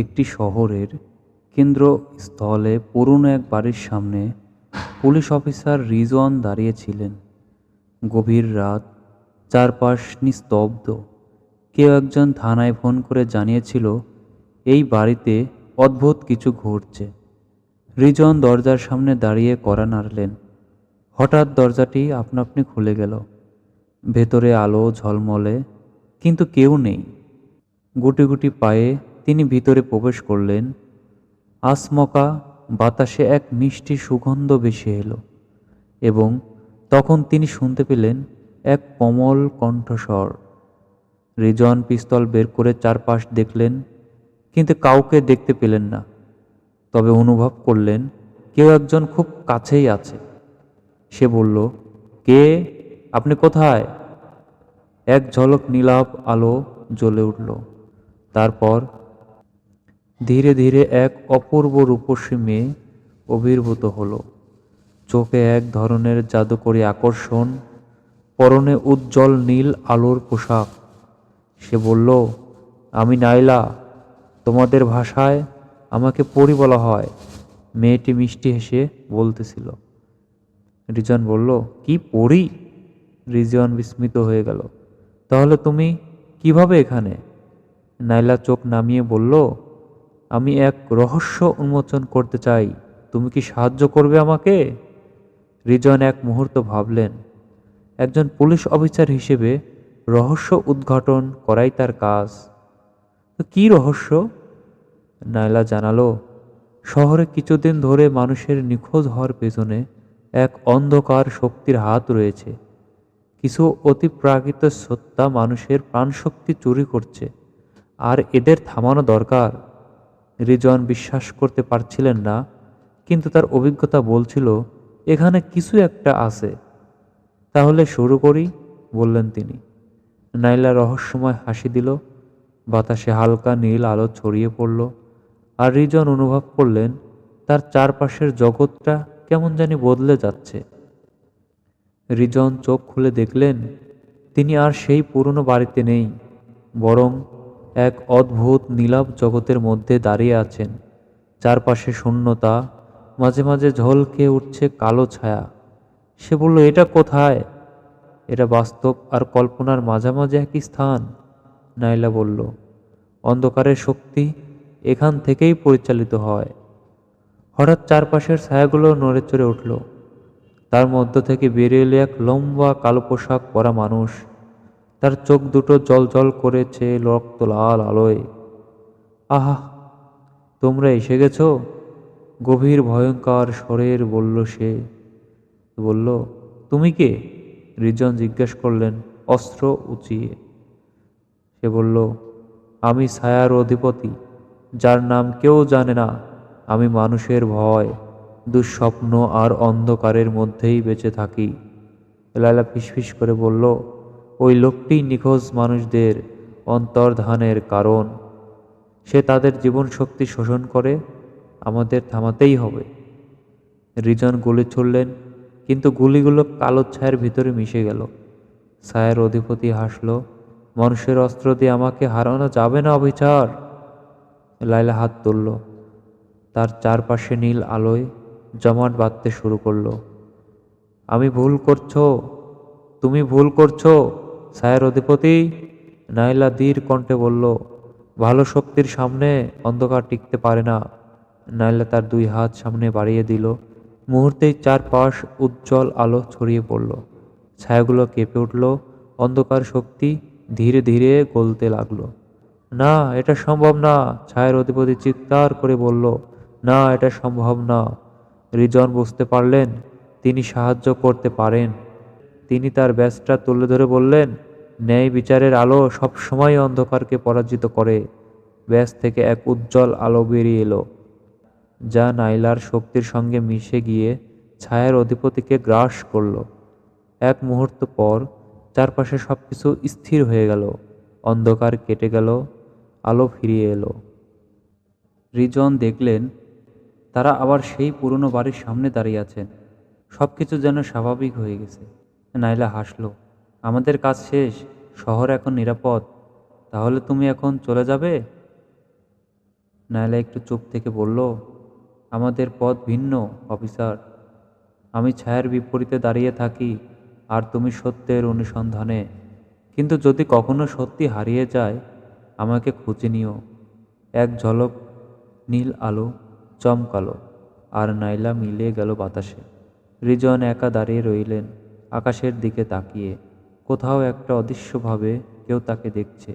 একটি শহরের কেন্দ্রস্থলে পুরনো এক বাড়ির সামনে পুলিশ অফিসার রিজওয়ান দাঁড়িয়েছিলেন। গভীর রাত, চারপাশ নিস্তব্ধ। কেউ একজন থানায় ফোন করে জানিয়েছিল, এই বাড়িতে অদ্ভুত কিছু ঘটছে। রিজন দরজার সামনে দাঁড়িয়ে কড়া নাড়লেন। হঠাৎ দরজাটি আপনা আপনি খুলে গেল। ভেতরে আলো ঝলমলে, কিন্তু কেউ নেই। গুটি গুটি পায়ে তিনি ভিতরে প্রবেশ করলেন। আসমকা, বাতাসে এক মিষ্টি সুগন্ধ ভেসে এলো এবং তখন তিনি শুনতে পেলেন এক কোমল কণ্ঠস্বর। রিজন পিস্তল বের করে চারপাশ দেখলেন, কিন্তু কাউকে দেখতে পেলেন না। তবে অনুভব করলেন, কেউ একজন খুব কাছেই আছে। সে বলল, কে? আপনি কোথায়? এক ঝলক নীলাভ আলো জ্বলে উঠল। তারপর ধীরে ধীরে এক অপূর্ব রূপসী মেয়ে আবির্ভূত হলো। চোখে এক ধরনের জাদুকরী আকর্ষণ, পরনে উজ্জ্বল নীল আলোর পোশাক। সে বলল, আমি নাইলা, তোমাদের ভাষায় আমাকে পরি বলা হয়। মেয়েটি মিষ্টি হেসে বলতেছিল। রিজন বলল, কি পড়ি রিজন বিস্মিত হয়ে গেল, তাহলে তুমি কীভাবে এখানে? নাইলা চোখ নামিয়ে বলল আমি এক রহস্য উন্মোচন করতে চাই। তুমি কি সাহায্য করবে আমাকে? রিজন এক মুহূর্ত ভাবলেন। একজন পুলিশ অফিসার হিসেবে রহস্য উদ্ঘাটন করাই তার কাজ। কী রহস্য? নাইলা জানালো, শহরে কিছুদিন ধরে মানুষের নিখোঁজ হওয়ার পেছনে এক অন্ধকার শক্তির হাত রয়েছে। কিছু অতিপ্রাকৃত সত্তা মানুষের প্রাণশক্তি চুরি করছে, আর এদের থামানো দরকার। রিজন বিশ্বাস করতে পারছিলেন না, কিন্তু তার অভিজ্ঞতা বলছিল, এখানে কিছু একটা আছে। তাহলে শুরু করি, বললেন তিনি। নাইলা রহস্যময় হাসি দিল, বাতাসে হালকা নীল আলো ছড়িয়ে পড়ল, আর রিজন অনুভব করলেন, তার চারপাশের জগৎটা কেমন জানি বদলে যাচ্ছে। রিজন চোখ খুলে দেখলেন, তিনি আর সেই পুরনো বাড়িতে নেই, বরং এক অদ্ভুত নীলাভ জগতের মধ্যে দাঁড়িয়ে আছেন। চারপাশে শূন্যতা, মাঝে মাঝে ঝলকে উঠছে কালো ছায়া। সে বলল, এটা কোথায়? এটা বাস্তব আর কল্পনার মাঝামাঝি একই স্থান, নাইলা বলল। অন্ধকারের শক্তি এখান থেকেই পরিচালিত হয়। হঠাৎ চারপাশের ছায়াগুলো নড়ে চড়ে উঠল। তার মধ্য থেকে বেরিয়ে এলো এক লম্বা কালো পোশাক পরা মানুষ। তার চোখ দুটো জল জল করেছে রক্ত লাল আলোয়। আহা, তোমরা এসে গেছ? গভীর ভয়ঙ্কর স্বরের বলল সে। বলল, তুমি কে? রিজন জিজ্ঞেস করলেন, অস্ত্র উঁচিয়ে। সে বলল, আমি ছায়ার অধিপতি, যার নাম কেউ জানে না। আমি মানুষের ভয়, দুঃস্বপ্ন আর অন্ধকারের মধ্যেই বেঁচে থাকি। লালা ফিসফিস করে বলল ওই লোকটি নিখোঁজ মানুষদের অন্তর্ধানের কারণ। সে তাদের জীবন শক্তি শোষণ করে, আমাদের থামাতেই হবে। রিজন গুলি ছুড়লেন, কিন্তু গুলিগুলো কালো ছায়ের ভিতরে মিশে গেল। ছায়ের অধিপতি হাসল, মানুষের অস্ত্র দিয়ে আমাকে হারানো যাবে না, অবিচার! লাইলা হাত তুলল। তার চারপাশে নীল আলোয় জমাট বাঁধতে শুরু করল। আমি ভুল করছ, তুমি ভুল করছ! ছায়ের অধিপতি? নাইলা ধীর কণ্ঠে বলল, ভালো শক্তির সামনে অন্ধকার টিকতে পারে না। নাইলা তার দুই হাত সামনে বাড়িয়ে দিল। মুহূর্তেই চারপাশ উজ্জ্বল আলো ছড়িয়ে পড়ল। ছায়াগুলো কেঁপে উঠল। অন্ধকার শক্তি ধীরে ধীরে গলতে লাগল। না, এটা সম্ভব না, ছায়ের অধিপতি চিৎকার করে বলল। না, এটা সম্ভব না। রিজন বুঝতে পারলেন, তিনি সাহায্য করতে পারেন। তিনি তার ব্যাসটা তুলে ধরে বললেন, ন্যায় বিচারের আলো সবসময় অন্ধকারকে পরাজিত করে। ব্যাস থেকে এক উজ্জ্বল আলো বেরিয়ে এলো, যা নাইলার শক্তির সঙ্গে মিশে গিয়ে ছায়ার অধিপতিকে গ্রাস করল। এক মুহূর্ত পর চারপাশে সব কিছু স্থির হয়ে গেল, অন্ধকার কেটে গেল, আলো ফিরিয়ে এলো। রিজন দেখলেন, তারা আবার সেই পুরনো বাড়ির সামনে দাঁড়িয়ে আছেন। সব কিছু যেন স্বাভাবিক হয়ে গেছে। নাইলা হাসলো, আমাদের কাজ শেষ, শহর এখন নিরাপদ, তাহলে তুমি এখন চলে যাবে? নাইলা একটু চুপ থেকে বলল, আমাদের পথ ভিন্ন, অফিসার। আমি ছায়ার বিপরীতে দাঁড়িয়ে থাকি, আর তুমি সত্যের অনুসন্ধানে। কিন্তু যদি কখনো সত্যি হারিয়ে যায়, আমাকে খুঁজে নিও। এক ঝলক নীল আলো চমকালো, আর নাইলা মিলিয়ে গেল বাতাসে। রিজন একা দাঁড়িয়ে রইলেন। আকাশের দিকে তাকিয়ে। কোথাও একটা অদৃশ্যভাবে কেউ তাকে দেখছে।